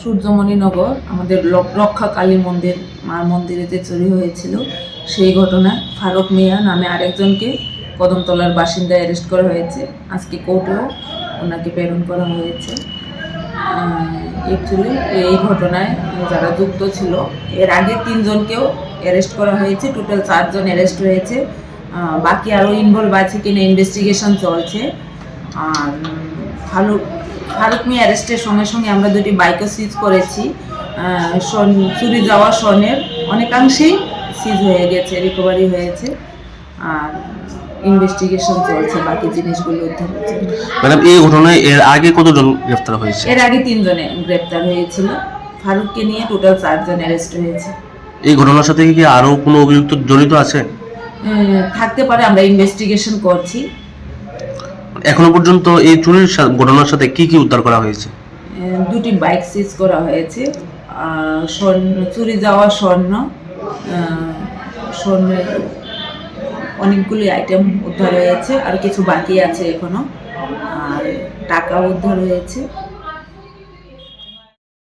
সূর্যমণিনগর আমাদের রক্ষা কালী মন্দির মার মন্দিরেতে চুরি হয়েছিল। সেই ঘটনায় ফারুক মিয়া নামে আরেকজনকে কদমতলার বাসিন্দা অ্যারেস্ট করা হয়েছে। আজকে কোর্টেও ওনাকে প্রেরণ করা হয়েছে। অ্যাকচুয়ালি এই ঘটনায় যারা যুক্ত ছিল, এর আগে তিনজনকেও অ্যারেস্ট করা হয়েছে। টোটাল চারজন অ্যারেস্ট হয়েছে। বাকি আরও ইনভলভ আছে কিনা ইনভেস্টিগেশন চলছে। আর ফারুক ফারুক মিয়া অ্যারেস্টের সঙ্গে সঙ্গে আমরা দুটি বাইকও সিজ করেছি। চুরি যাওয়া স্বর্ণের অনেকাংশেই সিজ হয়ে গেছে রিকভারি হয়েছে। আর ইনভেস্টিগেশন চলছে বাকি জিনিসগুলো উদ্ধার হচ্ছে। ম্যাডাম এই ঘটনায় এর আগে কতজন গ্রেফতার হয়েছে? এর আগে তিনজনে গ্রেপ্তার হয়েছিল। ফারুককে নিয়ে টোটাল চারজন অ্যারেস্ট হয়েছে। এই ঘটনার সাথে কি আরও কোনো অভিযুক্ত জড়িত আছে? থাকতে পারে আমরা ইনভেস্টিগেশন করছি। এখনও পর্যন্ত এই চুরির ঘটনার সাথে কি কি উদ্ধার করা হয়েছে? দুটি বাইক সিজ করা হয়েছে। স্বর্ণ চুরি যাওয়া স্বর্ণ স্বর্ণের অনেকগুলি আইটেম উদ্ধার হয়েছে আর কিছু বাকি আছে এখনও। আর টাকা উদ্ধার হয়েছে।